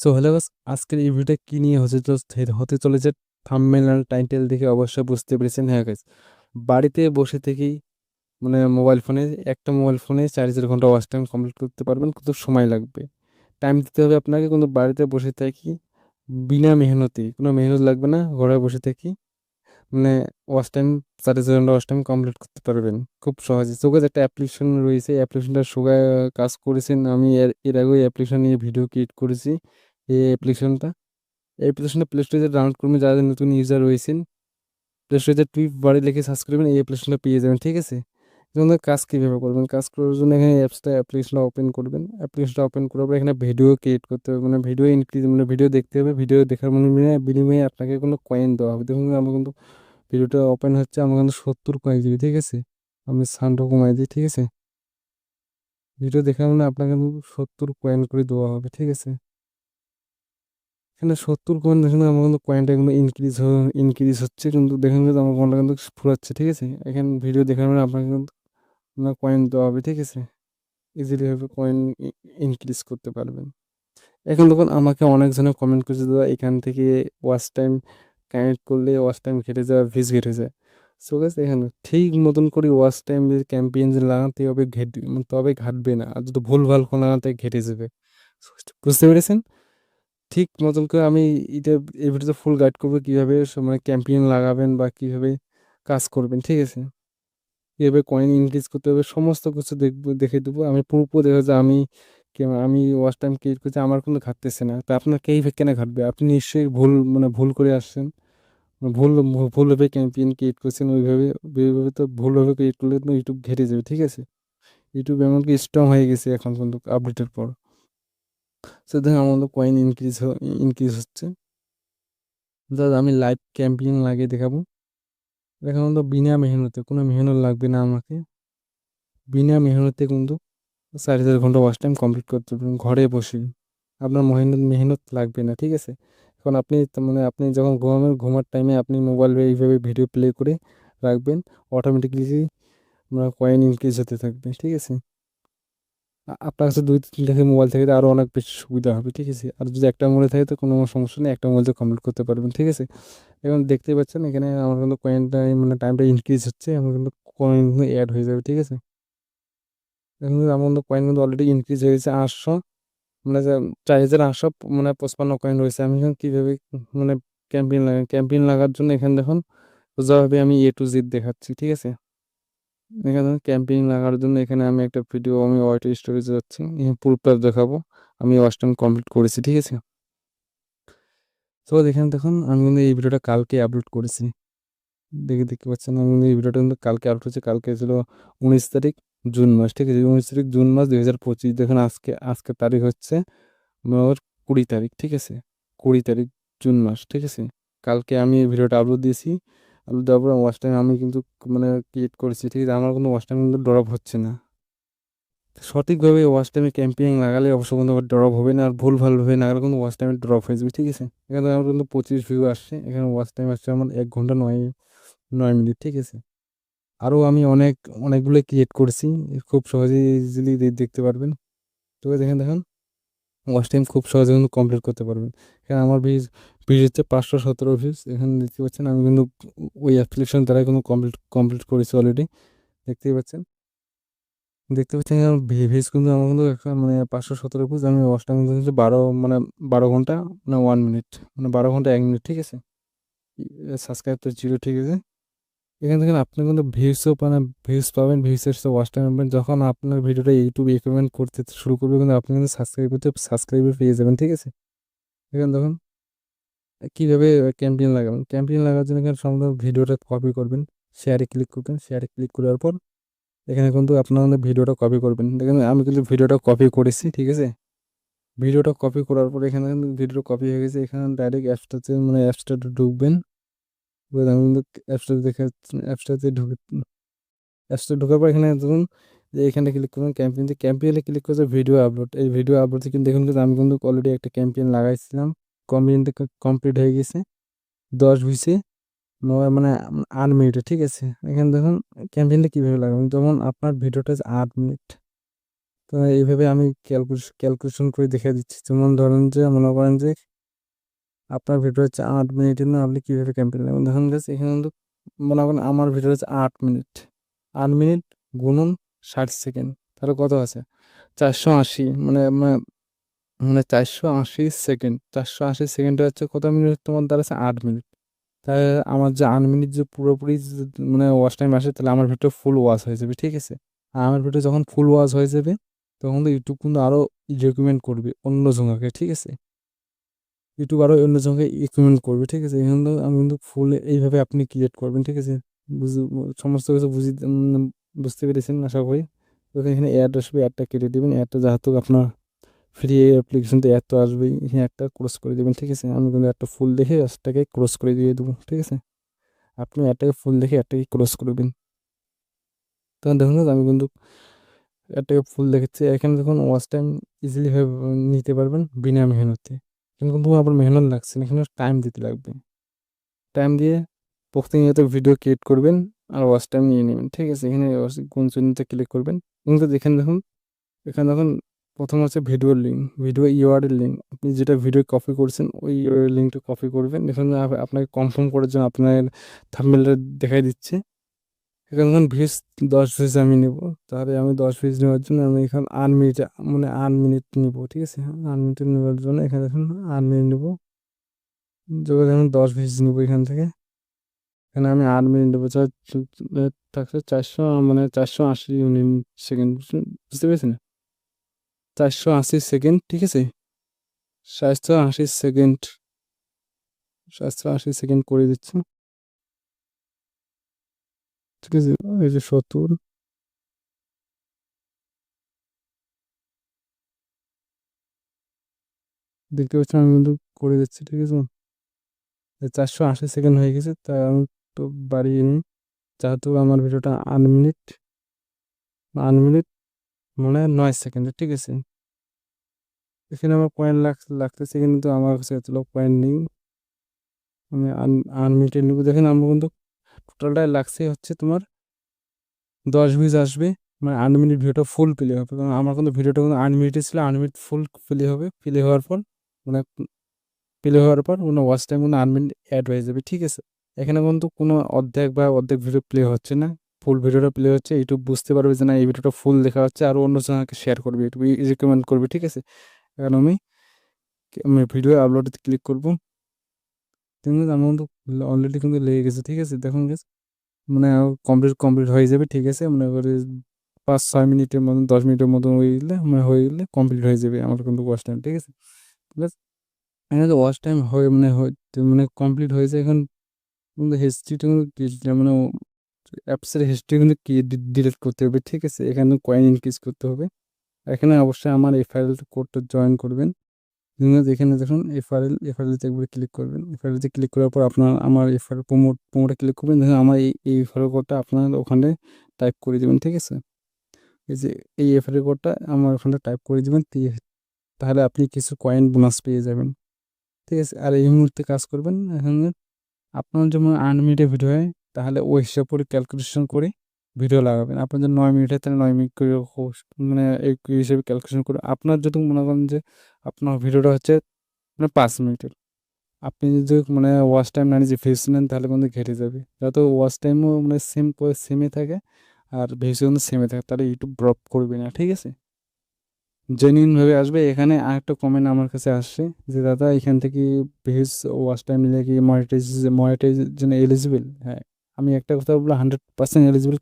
So hello guys আজকের এই ভিডিওটা কি নিয়ে হতে হতে চলেছে থাম্বনেল আর টাইটেল দেখে অবশ্যই বুঝতে পেরেছেন। হ্যাঁ গাইস বাড়িতে বসে থেকেই মানে মোবাইল ফোনে একটা মোবাইল ফোনে চার চার ঘণ্টা ওয়াচ টাইম কমপ্লিট করতে পারবেন কিন্তু সময় লাগবে। টাইম দিতে হবে আপনাকে কিন্তু বাড়িতে বসে থাকি বিনা মেহনতি, কোনো মেহনত লাগবে না, ঘরে বসে থাকি মানে ওয়াচ টাইম চার চার ঘণ্টা ওয়াচ টাইম কমপ্লিট করতে পারবেন, খুব সহজে। সো গাইস একটা অ্যাপ্লিকেশন রয়েছে অ্যাপ্লিকেশনটা সবাই কাজ করেছেন, আমি এর এর আগেও অ্যাপ্লিকেশন নিয়ে ভিডিও ক্রিয়েট করেছি। এই অ্যাপ্লিকেশনটা এই অ্যাপ্লিকেশনটা প্লে স্টোরে ডাউনলোড করবেন, যারা নতুন ইউজার রয়েছেন প্লে স্টোরে টুইপ বাড়ি লিখে সার্চ করবেন, এই অ্যাপ্লিকেশনটা পেয়ে যাবেন, ঠিক আছে? যেমন কাজ কীভাবে করবেন? কাজ করার জন্য এখানে অ্যাপসটা অ্যাপ্লিকেশনটা ওপেন করবেন। অ্যাপ্লিকেশনটা ওপেন করার পর এখানে ভিডিও ক্রিয়েট করতে হবে মানে ভিডিও ইনক্রিজ মানে ভিডিও দেখতে হবে। ভিডিও দেখার মানে বিনিময়ে আপনাকে কোনো কয়েন দেওয়া হবে। দেখুন, আমার কিন্তু ভিডিওটা ওপেন হচ্ছে, আমার কিন্তু সত্তর কয়েন দিবি, ঠিক আছে? আমি সাউন্ডটা কমাই দিই, ঠিক আছে? ভিডিও দেখার মানে আপনাকে কিন্তু সত্তর কয়েন করে দেওয়া হবে, ঠিক আছে? এখানে সত্তর কয়েন দেখুন আমার কিন্তু কয়েনটা কিন্তু ইনক্রিজ ইনক্রিজ হচ্ছে। কিন্তু দেখুন কিন্তু আমার কয়েনটা কিন্তু ফুরাচ্ছে, ঠিক আছে? এখানে ভিডিও দেখার মানে আপনাকে কিন্তু আপনার কয়েন দেওয়া হবে, ঠিক আছে? ইজিলি ভাবে কয়েন ইনক্রিজ করতে পারবেন। এখন দেখুন, আমাকে অনেকজনে কমেন্ট করেছে, দাদা, এখান থেকে ওয়াচ টাইম কানেক্ট করলে ওয়াচ টাইম ঘেটে যায়, ভিজ ঘেটে যায়। সো গেছে এখানে ঠিক মতন করে ওয়াচ টাইম ক্যাম্পেইন লাগাতে হবে, ঘেট, তবে ঘাটবে না। আর যদি ভুল ভালো লাগাতে ঘেটে যাবে। বুঝতে পেরেছেন? ঠিক মতন করে আমি এটা এই ভিডিওতে ফুল গাইড করব কীভাবে মানে ক্যাম্পেইন লাগাবেন বা কীভাবে কাজ করবেন, ঠিক আছে? কীভাবে কয়েন ইনক্রিজ করতে হবে, সমস্ত কিছু দেখব, দেখে দেবো। আমি পুরো দেখে যে আমি আমি ওয়াচ টাইম ক্রিয়েট করছি, আমার কোনো ঘাটতেছে না। তা আপনার কেই কেন ঘাটবে? আপনি নিশ্চয়ই ভুল মানে ভুল করে আসছেন। ভুল ভুলভাবে ক্যাম্পেইন ক্রিয়েট করছেন, ওইভাবে ওইভাবে তো ভুলভাবে ক্রিয়েট করলে তো ইউটিউব ঘেটে যাবে, ঠিক আছে? ইউটিউব এমনকি স্ট্রং হয়ে গেছে এখন কিন্তু আপডেটের পর। সো দেখুন আমাদের কয়েন ইনক্রিজ ইনক্রিজ হচ্ছে। দাদা, আমি লাইভ ক্যাম্পেইন লাগিয়ে দেখাবো। দেখাবো তো বিনা মেহনতে, কোনো মেহনত লাগবে না আমাকে। বিনা মেহনতে কিন্তু সাড়ে চার ঘণ্টা ওয়াচ টাইম কমপ্লিট করতে পারবেন ঘরে বসে। আপনার মেহনত মেহনত লাগবে না, ঠিক আছে? এখন আপনি মানে আপনি যখন ঘুমাবেন, ঘুমার টাইমে আপনি মোবাইল এইভাবে ভিডিও প্লে করে রাখবেন অটোমেটিকলি আপনার কয়েন ইনক্রিজ হতে থাকবে, ঠিক আছে? আপনার কাছে দুই তিনটা মোবাইল থেকে আরও অনেক বেশি সুবিধা হবে, ঠিক আছে? আর যদি একটা মোবাইল থাকে তো কোনো সমস্যা নেই, একটা মোবাইল কমপ্লিট করতে পারবেন, ঠিক আছে? এখন দেখতে পাচ্ছেন এখানে আমার কিন্তু কয়েনটা মানে টাইমটা ইনক্রিজ হচ্ছে, আমার কিন্তু কয়েন কিন্তু অ্যাড হয়ে যাবে, ঠিক আছে? এখন আমার কিন্তু কয়েন কিন্তু অলরেডি ইনক্রিজ হয়ে গেছে আটশো মানে চার হাজার আটশো মানে পঁচপান্ন কয়েন রয়েছে। আমি এখন কীভাবে মানে ক্যাম্পেইন লাগাই ক্যাম্পেইন লাগার জন্য এখানে দেখুন সোজাভাবে আমি এ টু জেড দেখাচ্ছি, ঠিক আছে? এখানে ক্যাম্পিং লাগার জন্য এখানে আমি একটা ভিডিও, আমি ওয়াইট স্টোরেজ যাচ্ছি। প্রুফটা দেখাবো। আমি ওয়াচ টাইম কমপ্লিট করেছি, ঠিক আছে? তো এখানে দেখুন, আমি কিন্তু এই ভিডিওটা কালকে আপলোড করেছি। দেখে দেখতে পাচ্ছেন, আমি কিন্তু এই ভিডিওটা কিন্তু কালকে আপলোড হচ্ছে কালকে ছিল উনিশ তারিখ, জুন মাস, ঠিক আছে? উনিশ তারিখ, জুন মাস দুই হাজার পঁচিশ। দেখুন, আজকে আজকে তারিখ হচ্ছে আমার কুড়ি তারিখ, ঠিক আছে? কুড়ি তারিখ, জুন মাস, ঠিক আছে? কালকে আমি এই ভিডিওটা আপলোড দিয়েছি। আপলোড দেওয়ার পর ওয়াচ টাইম আমি কিন্তু মানে ক্রিয়েট করেছি, ঠিক আছে? আমার কোনো ওয়াচ টাইম কিন্তু ড্রপ হচ্ছে না। সঠিকভাবে ওয়াচ টাইমে ক্যাম্পিং লাগালে অবশ্য কোনো ড্রপ হবে না, আর ভুল ভালভাবে না কিন্তু ওয়াচ টাইমে ড্রপ হয়ে যাবে, ঠিক আছে? এখানে আমার কিন্তু পঁচিশ ভিউ আসছে, এখানে ওয়াচ টাইম আসছে আমার এক ঘণ্টা নয় নয় মিনিট, ঠিক আছে? আরও আমি অনেক, অনেকগুলো ক্রিয়েট করেছি, খুব সহজেই ইজিলি দেখতে পারবেন। তো দেখেন দেখুন ওয়াচ টাইম খুব সহজে কিন্তু কমপ্লিট করতে পারবেন। এখানে আমার ভিজ ভিউজ হচ্ছে পাঁচশো সতেরো ভিউজ এখানে দেখতে পাচ্ছেন আমি কিন্তু ওই অ্যাপ্লিকেশন দ্বারা কিন্তু কমপ্লিট কমপ্লিট করেছি অলরেডি দেখতেই পাচ্ছেন? দেখতে পাচ্ছেন ভিউজ কিন্তু আমার কিন্তু এখন মানে পাঁচশো সতেরো ভিউজ আমি ওয়াচ টাইম কিন্তু বারো মানে বারো ঘণ্টা মানে ওয়ান মিনিট মানে বারো ঘণ্টা এক মিনিট ঠিক আছে? সাবস্ক্রাইব তো জিরো ঠিক আছে? এখান থেকে আপনি কিন্তু ভিউসও মানে ভিউস পাবেন ভিউসের সাথে ওয়াচ টাইম পাবেন। যখন আপনার ভিডিওটা ইউটিউব রিকমেন্ড করতে শুরু করবে কিন্তু আপনি কিন্তু সাবস্ক্রাইব করতে সাবস্ক্রাইবার পেয়ে যাবেন, ঠিক আছে? এখানে দেখুন। কীভাবে ক্যাম্পেইন লাগাবেন? ক্যাম্পেইন লাগার জন্য এখানে সম্পূর্ণ ভিডিওটা কপি করবেন শেয়ারে ক্লিক করবেন শেয়ারে ক্লিক করার পর এখানে কিন্তু আপনার ভিডিওটা কপি করবেন। দেখেন, আমি কিন্তু ভিডিওটা কপি করেছি, ঠিক আছে? ভিডিওটা কপি করার পর এখানে কিন্তু ভিডিও কপি হয়ে গেছে। এখানে ডাইরেক্ট অ্যাপসটাতে মানে অ্যাপসটাতে ঢুকবেন। কিন্তু অ্যাপসটাতে দেখে অ্যাপসটাতে ঢুকে অ্যাপসটা ঢোকার পর এখানে ধরুন যে এখানে ক্লিক করুন ক্যাম্পেইনে ক্যাম্পেইনে ক্লিক করছে ভিডিও আপলোড এই ভিডিও আপলোড কিন্তু দেখুন কিন্তু আমি কিন্তু অলরেডি একটা ক্যাম্পেইন লাগাইছিলাম কম্পিউটার কমপ্লিট হয়ে গেছে, দশ ভিসে মানে আট মিনিটে, ঠিক আছে? এখানে দেখুন ক্যাম্পেইনটা কীভাবে লাগাবেন যেমন আপনার ভিডিওটা আট মিনিট। তো এইভাবে আমি ক্যালকুলেশন ক্যালকুলেশন করে দেখে দিচ্ছি। যেমন ধরেন যে, মনে করেন যে আপনার ভিডিও হচ্ছে আট মিনিটের না আপনি কীভাবে ক্যাম্পেইন নেবেন? দেখুন গেছে এখানে কিন্তু মনে করেন আমার ভিডিও হচ্ছে আট মিনিট। আট মিনিট গুণন ষাট সেকেন্ড। তাহলে কত আছে? চারশো আশি মানে মানে- চারশো আশি সেকেন্ড। চারশো আশি সেকেন্ড হচ্ছে কত মিনিট? তোমার দাঁড়াচ্ছে আট মিনিট। তাহলে আমার যে আট মিনিট যে পুরোপুরি মানে ওয়াশ টাইম আসে, তাহলে আমার ভিডিও ফুল ওয়াশ হয়ে যাবে, ঠিক আছে? আর আমার ভিডিও যখন ফুল ওয়াশ হয়ে যাবে, তখন তো ইউটিউব কিন্তু আরও রেকমেন্ড করবে অন্য জনকে ঠিক আছে? ইউটিউব আরও অন্য জনকে রেকমেন্ড করবে, ঠিক আছে? এখানে আমি কিন্তু ফুল এইভাবে আপনি ক্রিয়েট করবেন, ঠিক আছে? সমস্ত কিছু বুঝি বুঝতে পেরেছেন আশা করি। এখানে অ্যাড আসবে অ্যাডটা কেটে দেবেন অ্যাডটা যেহেতু আপনার ফ্রি অ্যাপ্লিকেশনতে অ্যাড তো আসবেই। এখানে একটা ক্রস করে দেবেন, ঠিক আছে? আমি কিন্তু একটা ফুল দেখে অ্যাডটাকে ক্রস করে দিয়ে দেবো, ঠিক আছে? আপনি অ্যাডটাকে ফুল দেখে অ্যাডটাকে ক্রস করবেন। তখন দেখুন আমি কিন্তু অ্যাডটাকে ফুল দেখেছি। এখানে দেখুন ওয়াচ টাইম ইজিলি ভাবে নিতে পারবেন বিনা মেহনতে। কিন্তু আবার মেহনত লাগছে এখানে টাইম দিতে লাগবে। টাইম দিয়ে প্রতিনিয়ত ভিডিও ক্রিয়েট করবেন আর ওয়াচ টাইম নিয়ে নেবেন, ঠিক আছে? এখানে কোন চিহ্নতে ক্লিক করবেন? কিন্তু এখানে দেখুন এখানে দেখুন, প্রথম হচ্ছে ভিডিওর লিঙ্ক ভিডিও ইউআরএল লিঙ্ক আপনি যেটা ভিডিও কপি করছেন, ওই লিঙ্কটা কপি করবেন। এখানে আপনাকে কনফার্ম করার জন্য আপনার থাম্বনেলটা দেখাই দিচ্ছে। এখানে ধরুন ভিউজ দশ ভিউজ আমি নেব, তাহলে আমি দশ ভিউজ নেওয়ার জন্য আমি এখানে আট মিনিট মানে আট মিনিট নেব, ঠিক আছে? আট মিনিট নেওয়ার জন্য এখানে দেখুন আট মিনিট নেব যোগাযোগ আমি দশ ভিউজ নেব এখান থেকে, এখানে আমি আট মিনিট নেব থাকছে চারশো মানে চারশো আশি ইউনিট সেকেন্ড, বুঝতে পেরেছেন? চারশো আশি সেকেন্ড, ঠিক আছে? চারশো আশি সেকেন্ড চারশো আশি সেকেন্ড করে দিচ্ছি। ঠিক আছে এই যে সত্তর দেখতে পাচ্ছেন আমি কিন্তু করে দিচ্ছি, ঠিক আছে? চারশো আশি সেকেন্ড হয়ে গেছে, তা আমি তো বাড়িয়ে নিই। যেহেতু আমার ভিডিওটা আট মিনিট আট মিনিট মানে নয় সেকেন্ডে, ঠিক আছে? এখানে আমার পয়েন্ট লাগ, লাগতেছে, কিন্তু আমার কাছে এতগুলো পয়েন্ট নেই। আমি আন আট মিনিটে নিব। দেখেন, আমার কিন্তু টোটালটাই লাগছে হচ্ছে তোমার দশ ভিউজ আসবে। মানে মিনিট ভিডিওটা ফুল প্লে হবে। কারণ আমার কিন্তু ভিডিওটা কিন্তু মিনিটে ছিল মিনিট ফুল প্লে হবে। প্লে হওয়ার পর মানে প্লে হওয়ার পর কোনো ওয়াচ টাইম কোনো মিনিট অ্যাড হয়ে যাবে। ঠিক আছে? এখানে কিন্তু কোনো অর্ধেক বা অর্ধেক ভিডিও প্লে হচ্ছে না। ফুল ভিডিওটা প্লে হচ্ছে ইউটিউব বুঝতে পারবে যে না, এই ভিডিওটা ফুল দেখা হচ্ছে। আর অন্য জনকে শেয়ার করবে ইউটিউব রিকমেন্ড করবে। ঠিক আছে? এখন আমি আমি ভিডিও আপলোডে ক্লিক করব। দেখুন আমার কিন্তু অলরেডি কিন্তু লেগে গেছে, ঠিক আছে? দেখুন গেছে মানে কমপ্লিট কমপ্লিট হয়ে যাবে, ঠিক আছে? মনে করে পাঁচ, ছয় মিনিটের মতন, দশ মিনিটের মতন হয়ে গেলে মানে হয়ে গেলে কমপ্লিট হয়ে যাবে আমার কিন্তু ওয়াচ টাইম ঠিক আছে? আছে এখানে তো ওয়াচ টাইম হয়ে মানে হয় মানে কমপ্লিট হয়েছে এখন কিন্তু হিস্ট্রিটা কিন্তু মানে অ্যাপসের হিস্ট্রি কিন্তু ডিলিট করতে হবে, ঠিক আছে? এখানে কয়েন ইনক্রিজ করতে হবে। এখানে অবশ্যই আমার এই ফাইল কোডটা জয়েন করবেন। এখানে দেখুন এফআরএল এফআরএলতে একবার ক্লিক করবেন। এফআরএলতে ক্লিক করার পর আপনার আমার এফআরএল প্রমোট প্রমোটে ক্লিক করবেন। দেখুন আমার এই এই এফআরএল কোডটা আপনার ওখানে টাইপ করে দেবেন, ঠিক আছে? এই যে এই এফআরএল কোডটা আমার ওখানে টাইপ করে দেবেন তাহলে আপনি কিছু কয়েন বোনাস পেয়ে যাবেন। ঠিক আছে? আর এই মুহূর্তে কাজ করবেন, এখানে আপনার যেমন মিনিটের ভিডিও হয়, তাহলে ওই হিসাব করে ক্যালকুলেশন করে ভিডিও লাগাবেন। আপনার যদি নয় মিনিট হয়, তাহলে নয় মিনিট করে মানে এই হিসেবে ক্যালকুলেশন করে আপনার যদি মনে করেন যে আপনার ভিডিওটা হচ্ছে মানে পাঁচ মিনিটের, আপনি যদি মানে ওয়াচ টাইম না নিজে ফেস নেন, তাহলে কিন্তু ঘেটে যাবে। যত ওয়াচ টাইমও মানে সেম সেমে থাকে আর ভেসে কিন্তু সেমে থাকে, তাহলে ইউটিউব ড্রপ করবে না, ঠিক আছে? জেনুইনভাবে আসবে। এখানে আরেকটা কমেন্ট আমার কাছে আসছে যে, দাদা, এখান থেকে ভেজ ওয়াচ টাইম নিলে কি মনিটাইজ মনিটাইজের জন্য এলিজিবল হ্যাঁ আমি একটা কথা বলব হান্ড্রেড পার্সেন্ট এলিজিবল